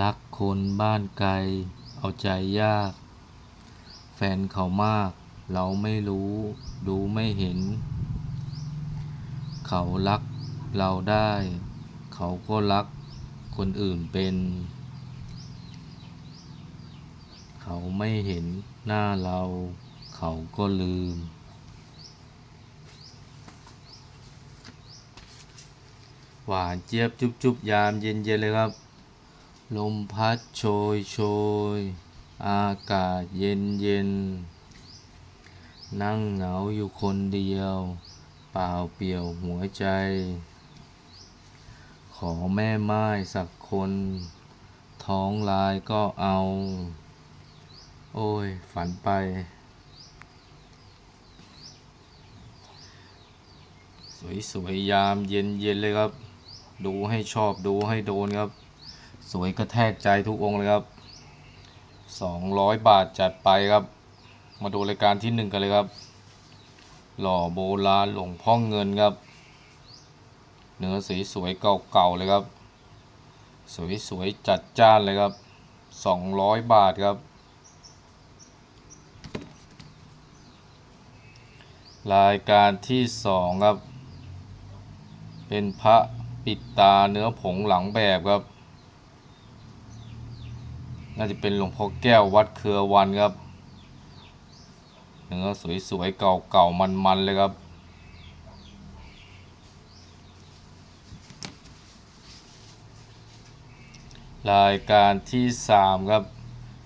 รักคนบ้านไกล เอาใจยาก แฟนเขามาก เราไม่รู้ ดูไม่เห็น เขารักเราได้ เขาก็รักคนอื่นเป็น เขาไม่เห็นหน้าเรา เขาก็ลืม หวานเจี๊ยบจุบจุบยามเย็นเย็นเลยครับ ลมพัดโชยโชย อากาศเย็นเย็น นั่งเหงาอยู่คนเดียว เปล่าเปลี่ยวหัวใจ ขอแม่ไม้สักคน ท้องลายก็เอา โอ้ย ฝันไป สวยๆยามเย็นเย็นเลยครับ ดูให้ชอบดูให้โดนครับ สวยกระแทกใจทุกองค์เลยครับสองร้อยบาทจัดไปครับ มาดูรายการที่หนึ่งกันเลยครับ หล่อโบราณหลวงพ่อเงินครับ เนื้อสีสวยเก่าๆเลยครับ สวยๆจัดจ้านเลยครับสองร้อยบาทครับรายการที่สองครับ เป็นพระปิดตาเนื้อผงหลังแบบครับ น่าจะเป็นหลวงพ่อแก้ววัดเครือวันครับเนื้อสวยๆเก่าๆมันๆเลยครับรายการที่สามครับ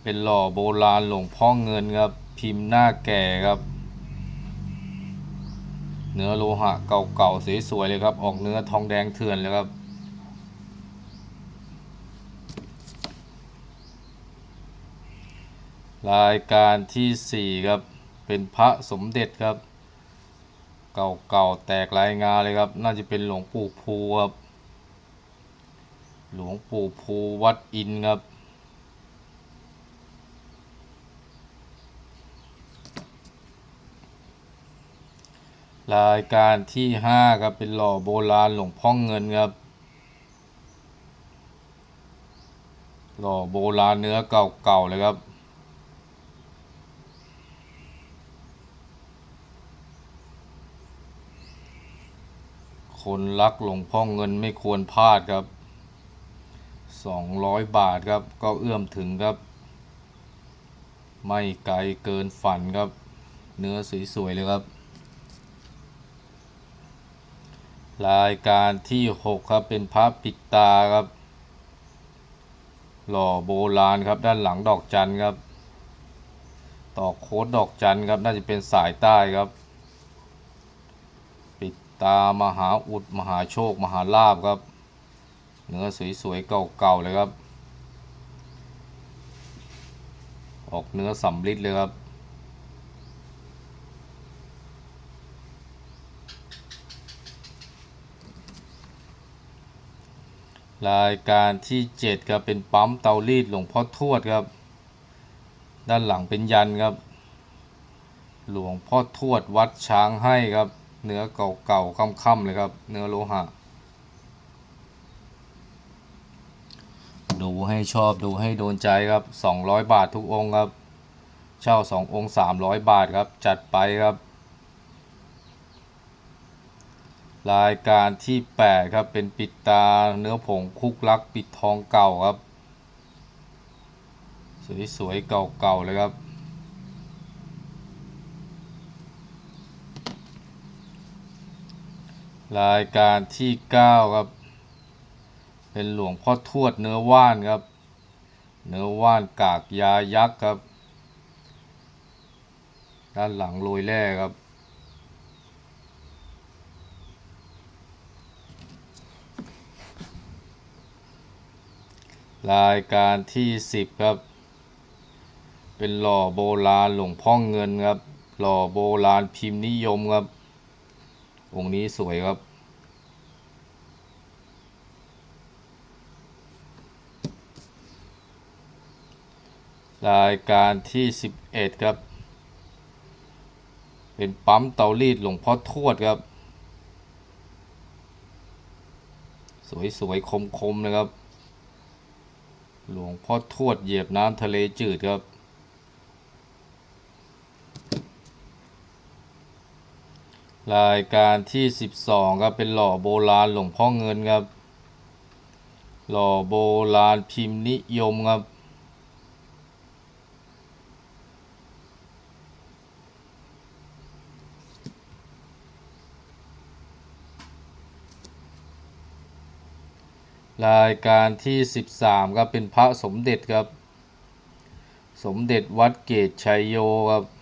เป็นหล่อโบราณหลวงพ่อเงินครับ พิมพ์หน้าแก่ครับ เนื้อโลหะเก่าๆสวยๆเลยครับ ออกเนื้อทองแดงเถื่อนเลยครับ รายการที่สี่ครับ เป็นพระสมเด็จครับ เก่าๆแตกลายงาเลยครับ น่าจะเป็นหลวงปู่ภูครับ หลวงปู่ภูวัดอินครับ รายการที่ห้าครับ เป็นหล่อโบราณหลวงพ่อเงินครับหล่อโบราณเนื้อเก่าๆเลยครับ คนรักหลวงพ่อเงินไม่ควรพลาดครับสองร้อยบาทครับ ก็เอื้อมถึงครับ ไม่ไกลเกินฝันครับ เนื้อสวยๆเลยครับ รายการที่หกครับเป็นพระปิดตาครับ หล่อโบราณครับด้านหลังดอกจันครับ ต่อโค้ดดอกจันครับน่าจะเป็นสายใต้ครับ ตามหาอุดมหาโชค มหาลาบครับ เนื้อสวยๆเก่าๆเลยครับ ออกเนื้อสำลิดเลยครับ รายการที่เจ็ดครับ เป็นปั๊มเตารีดหลวงพ่อทวดครับ ด้านหลังเป็นยันครับ หลวงพ่อทวดวัดช้างให้ครับ เนื้อเก่าๆค่ำๆเลยครับ เนื้อโลหะ ดูให้ชอบดูให้โดนใจครับ 200 บาททุกองค์ครับ เช่า 2 องค์ 300 บาทครับ จัดไปครับ รายการที่ 8 ครับ เป็นปิดตาเนื้อผงคุกลักปิดทองเก่าครับ สวยๆเก่าๆเลยครับ รายการที่ 9 ครับ เป็นหลวงพ่อทวดเนื้อว่านครับ เนื้อว่านกากยายักษ์ครับ ด้านหลังโรยแร่ครับ รายการที่ 10 ครับ เป็นหล่อโบราณหลวงพ่อเงินครับ หล่อโบราณพิมพ์นิยมครับ องค์นี้สวยครับ รายการที่ 11 ครับ เป็นปั๊มเตารีดหลวงพ่อทวดครับ สวยๆ คมๆ นะครับ หลวงพ่อทวดเหยียบน้ำทะเลจืดครับ รายการที่ 12ครับเป็นหล่อโบราณหลวงพ่อเงินครับ หล่อโบราณพิมพ์นิยมครับ รายการที่ 13ครับเป็นพระสมเด็จครับ สมเด็จวัดเกตชัยโยครับ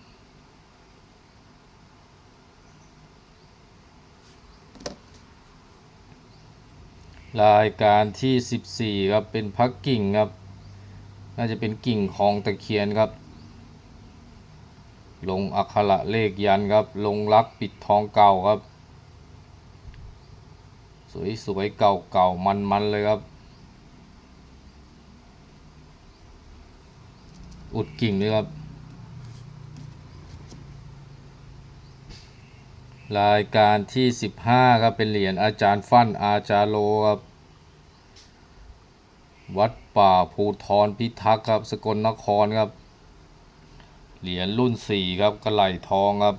รายการที่ 14 ครับ เป็นพระกิ่งครับ น่าจะเป็นกิ่งของตะเคียนครับ ลงอักขระเลขยันครับ ลงรักปิดทองเก่าครับ สวยๆเก่าๆมันๆเลยครับ อุดกิ่งด้วยครับ รายการที่ 15 ครับ เป็นเหรียญอาจารย์ฟั่นอาจารโลครับ วัดป่าภูทรพิทักษ์ครับ สกลนครครับ เหรียญรุ่น4ครับกระไหลทองครับ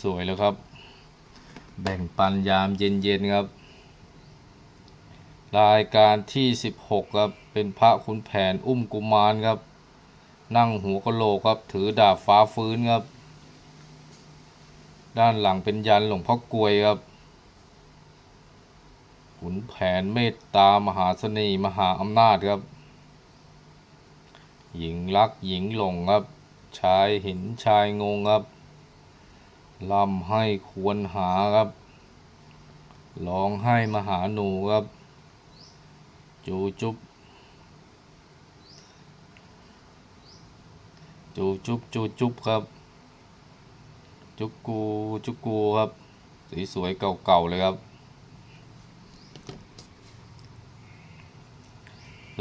สวยๆแล้วครับ แบ่งปันยามเย็นๆครับ รายการที่ 16 ครับ เป็นพระขุนแผนอุ้มกุมารครับ นั่งหัวกะโหลกครับ ถือดาบฟ้าฟื้นครับ ด้านหลังเป็นยันหลวงพ่อกลวยครับ ขุนแผนเมตตามหาเสน่ห์มหาอำนาจครับ หญิงรักหญิงหลงครับ ชายเห็นชายงงครับลำให้ควรหาครับร้องให้มหาหนูครับ จูจุ๊บจูจุ๊บจูจุ๊บครับ จุกกูจุกกูครับสีสวยเก่าๆเลยครับ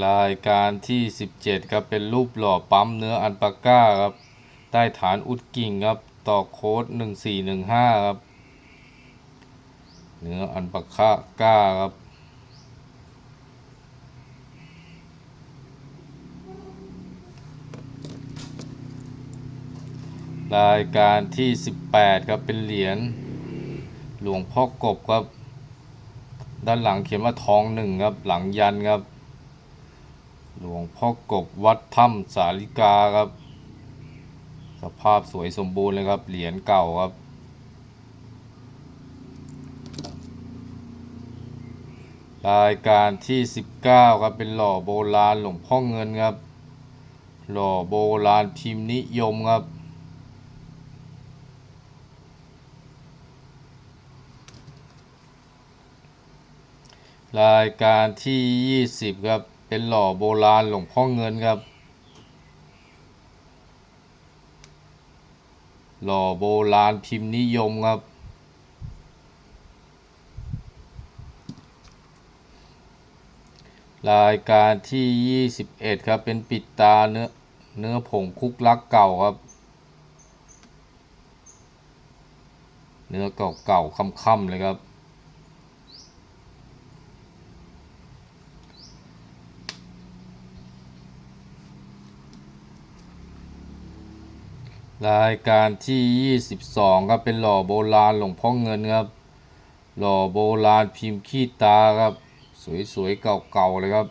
รายการที่ 17 ครับ เป็นรูปหล่อปั๊มเนื้ออันปาก้าครับ ใต้ฐานอุดกิ่งครับ ต่อโค้ด 1415 ครับ เนื้ออันปาก้าก้าครับ รายการที่ 18 ครับ เป็นเหรียญหลวงพ่อกบครับ ด้านหลังเขียนว่าทองหนึ่งครับ หลังยันครับ ลวงพ่อกบวัดถ้ำสาลิกาครับ สภาพสวยสมบูรณ์เลยครับ เหรียญเก่าครับ รายการที่ 19 ครับ เป็นหล่อโบราณหลวงพ่อเงินครับ หล่อโบราณพิมพ์นิยมครับรายการที่ 20 ครับ เป็นหล่อโบราณหลวงพ่อเงินครับ หล่อโบราณพิมพ์นิยมครับ รายการที่ 21 ครับ เป็นปิดตาเนื้อเนื้อผงคุกลักเก่าครับ เนื้อเก่าๆค่ำๆเลยครับ รายการที่ 22ครับเป็นหล่อโบราณหลวงพ่อเงินครับ หล่อโบราณพิมพ์ขี้ตาครับ สวยๆเก่าๆเลยครับ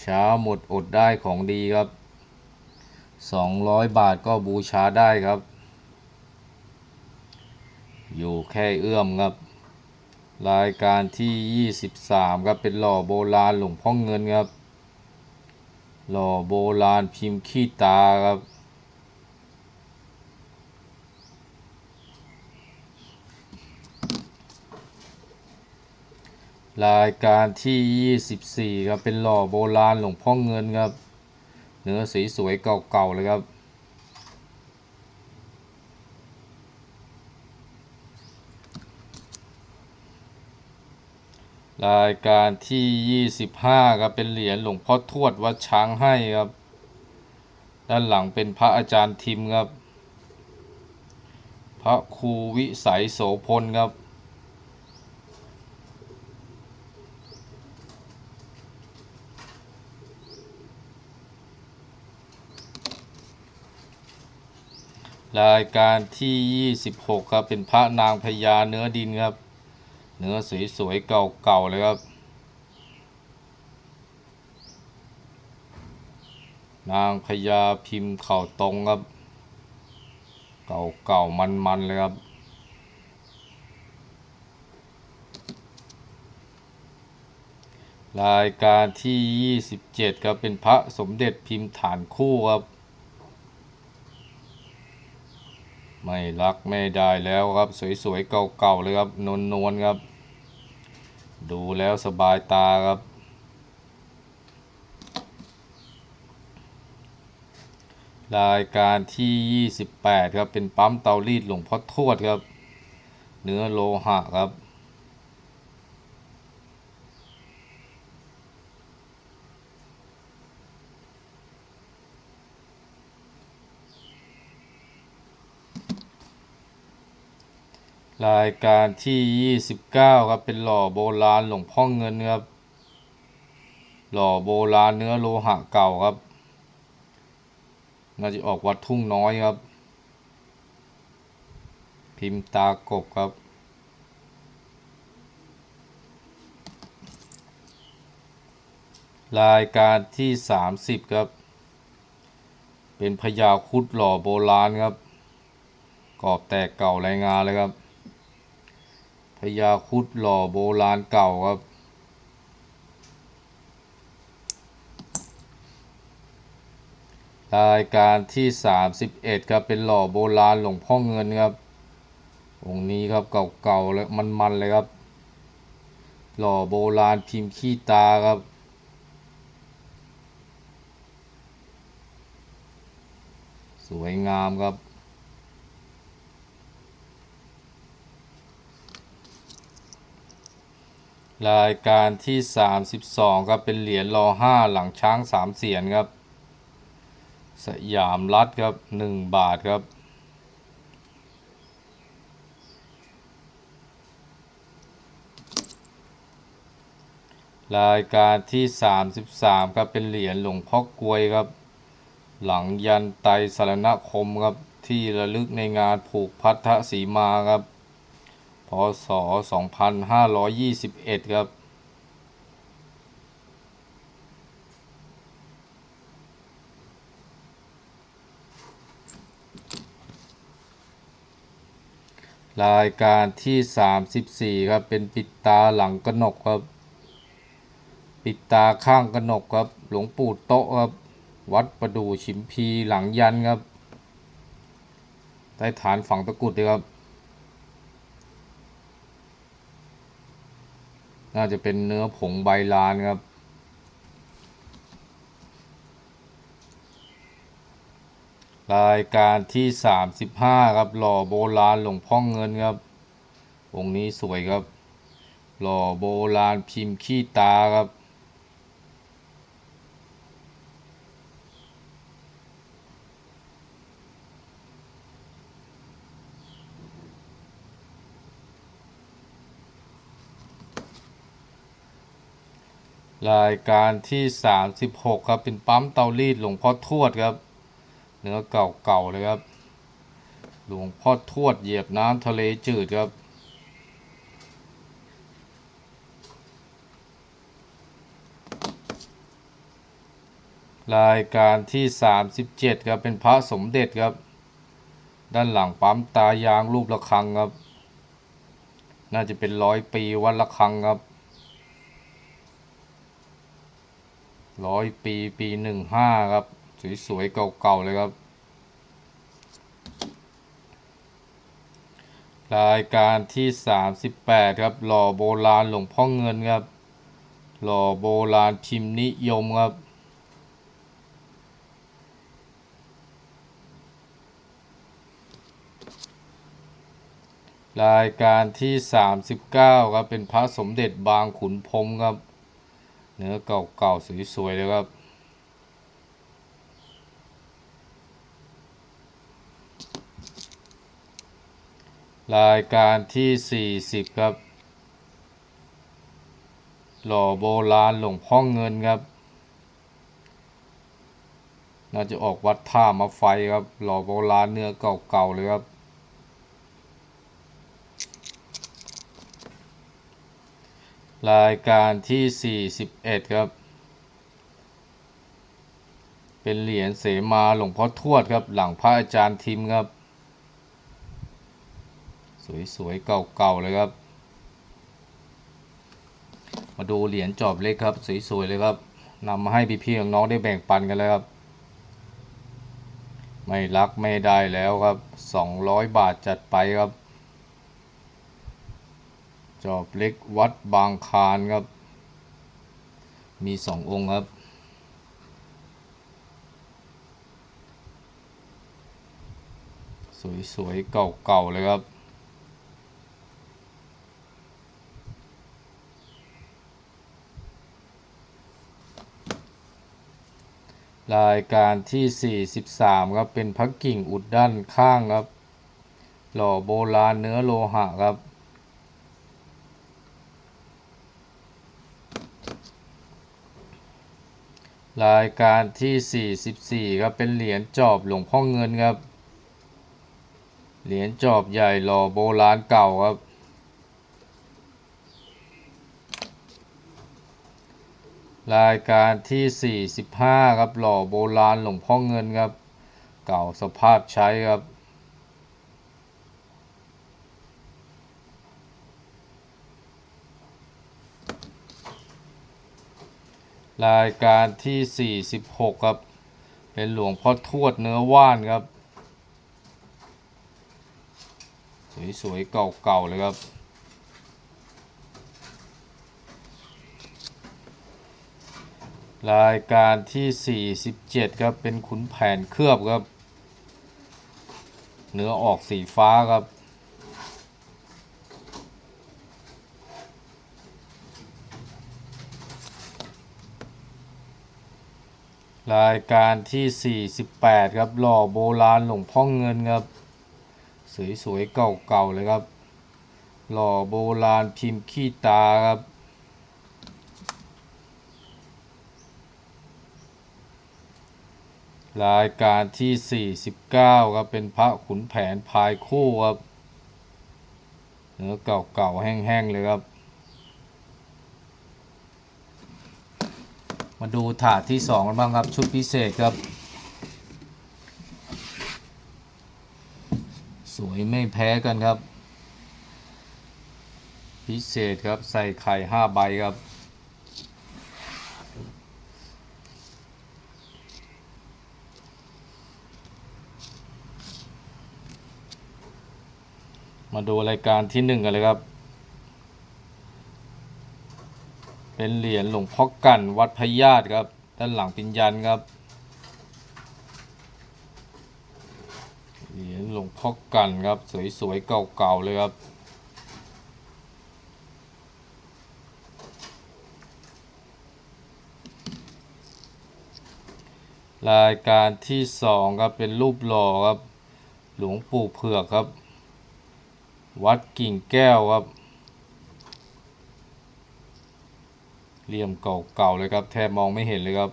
เช้าหมดอดได้ของดีครับ 200 บาทก็บูชาได้ครับ อยู่แค่เอื้อมครับ รายการที่ 23ครับเป็นหล่อโบราณหลวงพ่อเงินครับ หล่อโบราณพิมพ์ขี้ตาครับรายการที่ 24 ครับ เป็นหล่อโบราณหลวงพ่อเงินครับ เนื้อสีสวยเก่าๆเลยครับ รายการที่ 25ครับเป็นเหรียญหลวงพ่อทวดวัดช้างให้ครับ ด้านหลังเป็นพระอาจารย์ทิมครับ พระครูวิสัยโสพลครับ รายการที่ 26 ครับเป็นพระนางพญาเนื้อดินครับ เนื้อสวยๆเก่าๆเลยครับ นางพญาพิมพ์เข่าตรงครับ เก่าๆมันๆเลยครับรายการที่ 27 ครับ เป็นพระสมเด็จพิมพ์ฐานคู่ครับ ไม่รักไม่ได้แล้วครับ สวยๆเก่าๆเลยครับนวลๆครับ ดูแล้วสบายตาครับ รายการที่ 28 ครับ เป็นปั๊มเตารีดหลวงพ่อทวดครับ เนื้อโลหะครับ รายการที่ 29 ครับ เป็นหล่อโบราณหลวงพ่อเงินครับ หล่อโบราณเนื้อโลหะเก่าครับ น่าจะออกวัดทุ่งน้อยครับ พิมพ์ตากบครับ รายการที่ 30 ครับ เป็นพญาคุดหล่อโบราณครับ กรอบแตกเก่ารายงานเลยครับ ญาคุดหล่อโบราณเก่าครับรายการที่ 31 ครับ เป็นหล่อโบราณหลวงพ่อเงินครับ องค์นี้ครับเก่าๆแล้วมันๆเลยครับ หล่อโบราณพิมพ์ขี้ตาครับสวยงามครับ รายการที่ 32ครับเป็นเหรียญรอห้าหลังช้างสามเสียนครับ สยามรัฐครับ1บาทครับ รายการที่ 33ครับเป็นเหรียญหลวงพ่อกลวยครับ หลังยันไตรสรณคมครับที่ระลึกในงานผูกพัทธสีมาครับ พศ 2521 ครับ รายการที่ 34 ครับ เป็นปิดตาหลังกระหนกครับ ปิดตาข้างกระหนกครับ หลวงปู่โตะครับ วัดประดู่ฉิมพีหลังยันครับใต้ฐานฝังตะกุดเลยครับ น่าจะเป็นเนื้อผงใบลานครับ รายการที่ 35 ครับ หล่อโบราณหลวงพ่อเงินครับองค์นี้สวยครับ หล่อโบราณพิมพ์ขี้ตาครับ รายการที่ 36 ครับ เป็นปั๊มเตารีดหลวงพ่อทวดครับ เนื้อเก่าๆเลยครับ หลวงพ่อทวดเหยียบน้ำทะเลจืดครับ รายการที่ 37 ครับ เป็นพระสมเด็จครับ ด้านหลังปั๊มตายางรูประฆังครับ น่าจะเป็นร้อยปีวัดระฆังครับ ร้อยปีปีหนึ่งห้าครับ สวยๆเก่าๆเลยครับ รายการที่38ครับ หล่อโบราณหลวงพ่อเงินครับ หล่อโบราณพิมพ์นิยมครับรายการที่ 39 ครับ เป็นพระสมเด็จบางขุนพรมครับ เนื้อเก่าๆสวยๆเลยครับ รายการที่ 40 ครับ หล่อโบราณหลวงพ่อเงินครับ น่าจะออกวัดท่ามาไฟครับ หล่อโบราณเนื้อเก่าๆเลยครับ รายการที่ 41 ครับ เป็นเหรียญเสมาหลวงพ่อทวดครับ หลังพระอาจารย์ทิมครับ สวยๆ เก่าๆ เลยครับ มาดูเหรียญจอบเล็กครับ สวยๆ เลยครับนำมาให้พี่ๆน้องๆได้แบ่งปันกันเลยครับ ไม่รักไม่ได้แล้วครับ 200 บาทจัดไปครับ จอบเล็กวัดบางคานครับ มีสององค์ครับ สวยๆ เก่าๆ เลยครับรายการที่ 43 ครับ เป็นพักกิ่งอุดด้านข้างครับ หล่อโบราณเนื้อโลหะครับ รายการที่ 44 ครับ เป็นเหรียญจอบหลวงพ่อเงินครับ เหรียญจอบใหญ่หล่อโบราณเก่าครับ รายการที่ 45 ครับหล่อโบราณหลวงพ่อเงินครับ เก่าสภาพใช้ครับ รายการที่ 46 ครับ เป็นหลวงพ่อทวดเนื้อว่านครับ สวยๆ เก่าๆ เลยครับรายการที่ 47 ครับ เป็นขุนแผนเคลือบครับ เนื้อออกสีฟ้าครับ รายการที่ 48 ครับหล่อโบราณหลวงพ่อเงินครับ สวยๆเก่าๆเลยครับ หล่อโบราณพิมพ์ขี้ตาครับ รายการที่ 49 ครับ เป็นพระขุนแผนพายคู่ครับเนื้อเก่าๆแห้งๆเลยครับ มาดูถาดที่2กันบ้างครับ ชุดพิเศษครับ สวยไม่แพ้กันครับ พิเศษครับใส่ไข่5ใบครับมาดูรายการที่หนึ่งกันเลยครับ เป็นเหรียญหลวงพ่อกันวัดพญาตครับ ด้านหลังปิญยันครับ เหรียญหลวงพ่อกันครับ สวยๆเก่าๆเลยครับรายการที่สองครับเป็นรูปหล่อครับ หลวงปู่เผือกครับ วัดกิ่งแก้วครับ เหลี่ยมเก่าๆเลยครับ แทบมองไม่เห็นเลยครับ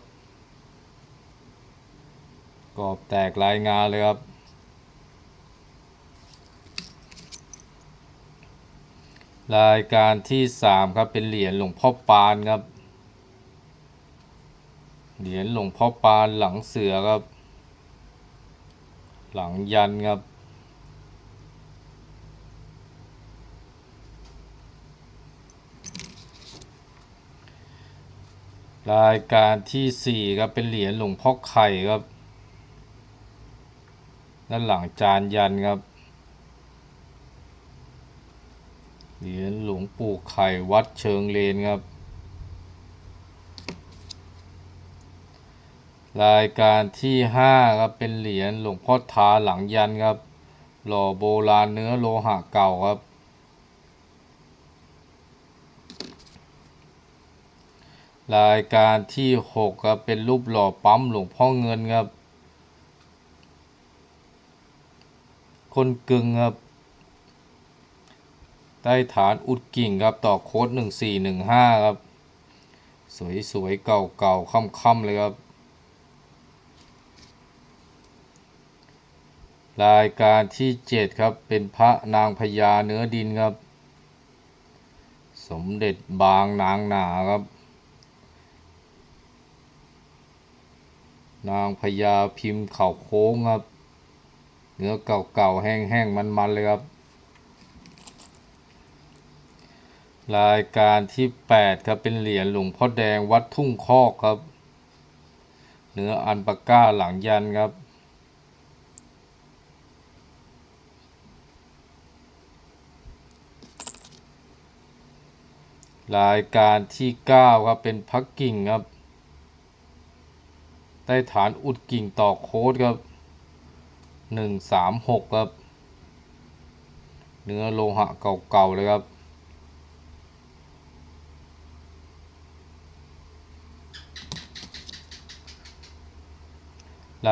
กรอบแตกลายงาเลยครับ รายการที่สามครับเป็นเหรียญหลวงพ่อปานครับ เหรียญหลวงพ่อปานหลังเสือครับ หลังยันครับ รายการที่สี่ครับ เป็นเหรียญหลวงพ่อไข่ครับ ด้านหลังจานยันครับ เหรียญหลวงปู่ไข่วัดเชิงเลนครับ รายการที่ห้าครับ เป็นเหรียญหลวงพ่อทาหลังยันครับ หล่อโบราณเนื้อโลหะเก่าครับ รายการที่หกครับเป็นรูปหล่อปั๊มหลวงพ่อเงินครับ คนกึ่งครับใต้ฐานอุดกิ่งครับต่อโค้ดหนึ่งสี่หนึ่งห้าครับสวยสวยๆ เก่าเก่าค่ำค่ำๆเลยครับ รายการที่เจ็ดครับเป็นพระนางพญาเนื้อดินครับ สมเด็จบางนางหนาครับ นางพญาพิมพ์เข่าโค้งครับ เนื้อเก่าๆแห้งๆมันๆเลยครับ รายการที่ 8 ครับเป็นเหรียญหลวงพ่อแดงวัดทุ่งคอกครับ เนื้ออันปาก้าหลังยันครับรายการที่ 9 ครับ เป็นพักกิ่งครับ ใต้ฐานอุดกิ่งต่อโค้ดครับหนึ่งสามหกครับ เนื้อโลหะเก่าๆเลยครับ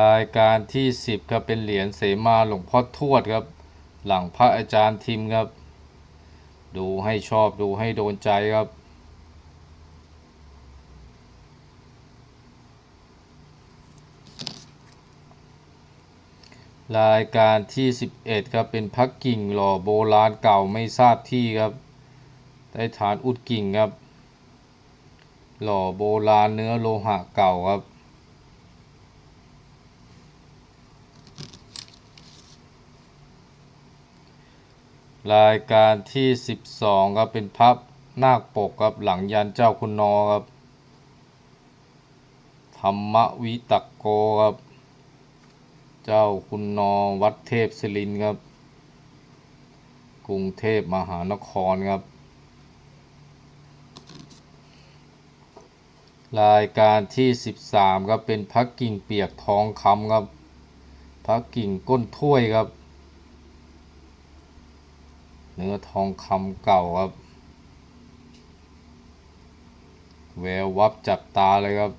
รายการที่สิบครับเป็นเหรียญเสมาหลวงพ่อทวดครับ หลังพระอาจารย์ทิมครับ ดูให้ชอบดูให้โดนใจครับ รายการที่ 11 ครับ เป็นพักกิ่งหล่อโบราณเก่าไม่ทราบที่ครับใต้ฐานอุดกิ่งครับ หล่อโบราณเนื้อโลหะเก่าครับ รายการที่ 12 ครับ เป็นพับนาคปกครับหลังยันเจ้าคุณนอครับ ธรรมวิตักโกครับ เจ้าคุณนอวัดเทพศิรินครับ กรุงเทพมหานครครับ รายการที่ 13ครับเป็นพักกิ่งเปียกทองคำครับพักกิ่งก้นถ้วยครับ เนื้อทองคำเก่าครับ แวววับจับตาเลยครับ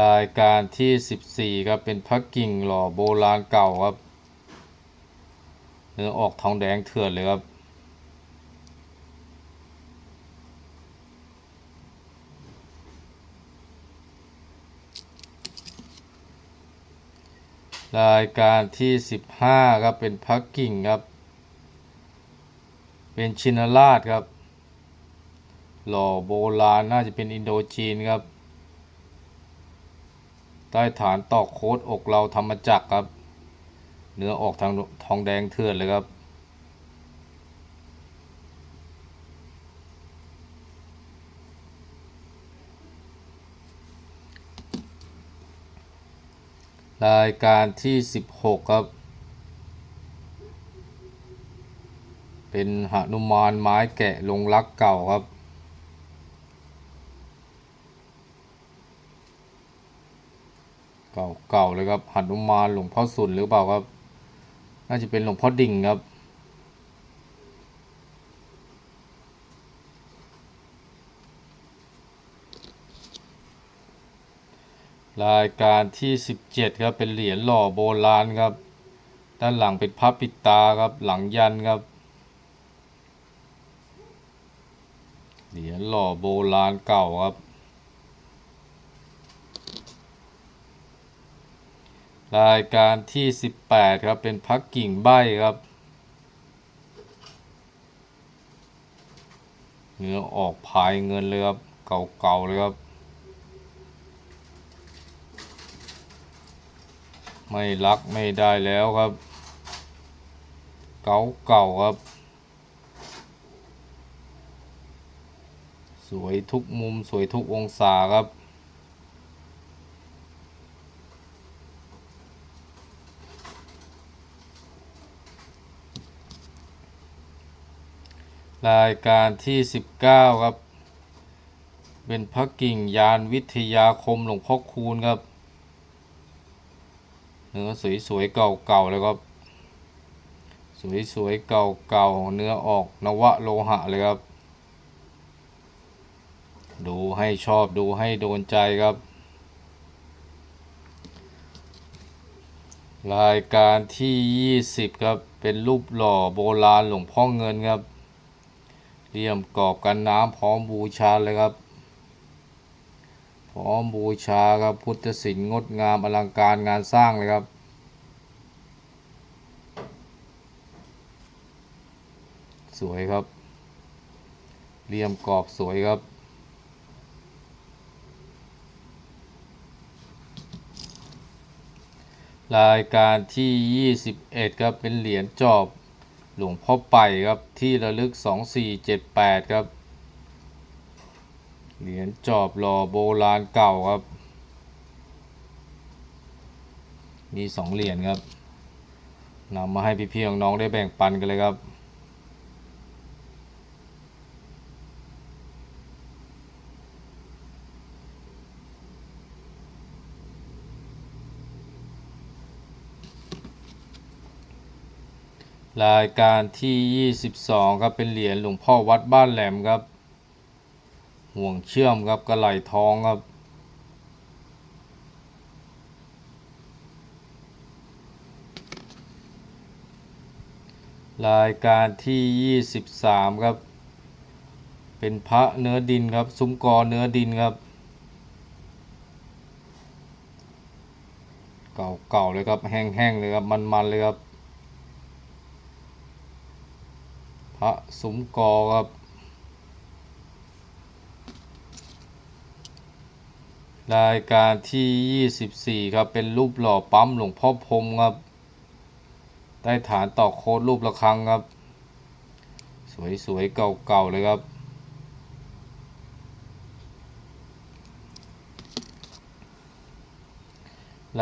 รายการที่ 14ครับเป็นพักกิ่งหล่อโบราณเก่าครับเนื้อออกทองแดงเถื่อนเลยครับรายการที่ 15ครับเป็นพักกิ่งครับ เป็นชินราชครับ หล่อโบราณน่าจะเป็นอินโดจีนครับ ใต้ฐานตอกโค้ดอกเราธรรมจักรครับ เนื้อออกทางทองแดงเถื่อนเลยครับ รายการที่ 16 ครับ เป็นหนุมานไม้แกะลงรักเก่าครับ เก่าเก่าเลยครับหันุมานหลวงพ่อสุนหรือเปล่าครับ น่าจะเป็นหลวงพ่อดิ่งครับ รายการที่ 17 ครับเป็นเหรียญหล่อโบราณครับ ด้านหลังเป็นพระปิดตาครับหลังยันครับเหรียญหล่อโบราณเก่าครับ รายการที่ 18 ครับ เป็นพักกิ่งใบครับ เนื้อออกพายเงินเลยครับ เก่าๆเลยครับ ไม่รักไม่ได้แล้วครับ เก่าเก่าๆครับ สวยทุกมุมสวยทุกองศาครับ รายการที่ 19 ครับ เป็นพระกิ่งยานวิทยาคมหลวงพ่อคูณครับ เนื้อสวยๆเก่าๆเลยครับ สวยๆเก่าๆเนื้อออกนวะโลหะเลยครับ ดูให้ชอบดูให้โดนใจครับ รายการที่ 20 ครับ เป็นรูปหล่อโบราณหลวงพ่อเงินครับ เลี่ยมกรอบกันน้ำพร้อมบูชาเลยครับ พร้อมบูชาครับพุทธศิลป์งดงามอลังการงานสร้างเลยครับสวยครับเลี่ยมกรอบสวยครับ รายการที่ 21 ครับเป็นเหรียญจอบ หลวงพ่อไปครับที่ระลึก 2478 ครับ เหรียญจอบหล่อโบราณเก่าครับ มีสองเหรียญครับนำมาให้พี่ๆน้องๆได้แบ่งปันกันเลยครับ รายการที่ 22 ครับเป็นเหรียญหลวงพ่อวัดบ้านแหลมครับ ห่วงเชื่อมครับกระไหลทองครับ รายการที่ 23 ครับ เป็นพระเนื้อดินครับ ซุ้มกอเนื้อดินครับ เก่าๆเลยครับแห้งๆเลยครับมันๆเลยครับ พ ระซุ้มกอครับ รายการที่ 24 ครับ เป็นรูปหล่อปั๊มหลวงพ่อพรมครับ ได้ฐานต่อโค้ดรูประฆังครับ สวยๆ เก่าๆ เลยครับ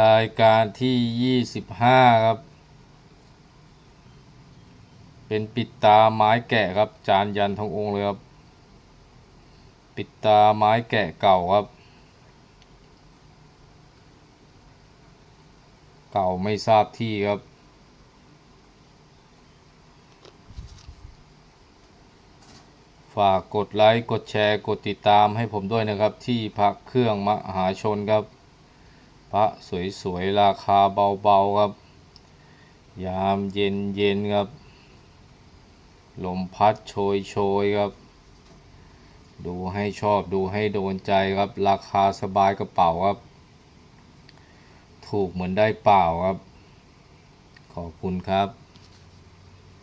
รายการที่ 25 ครับ เป็นปิดตาไม้แกะครับ จานยันทององค์เลยครับ ปิดตาไม้แกะเก่าครับ เก่าไม่ทราบที่ครับฝากกดไลค์ กดแชร์ กดติดตามให้ผมด้วยนะครับ ที่พักเครื่องมหาชนครับ พระสวยๆ ราคาเบาๆ ครับ ยามเย็นเย็นๆครับ ลมพัดโชยโชยๆครับ ดูให้ชอบดูให้โดนใจครับ ราคาสบายกระเป๋าครับ ถูกเหมือนได้เปล่าครับ ขอบคุณครับ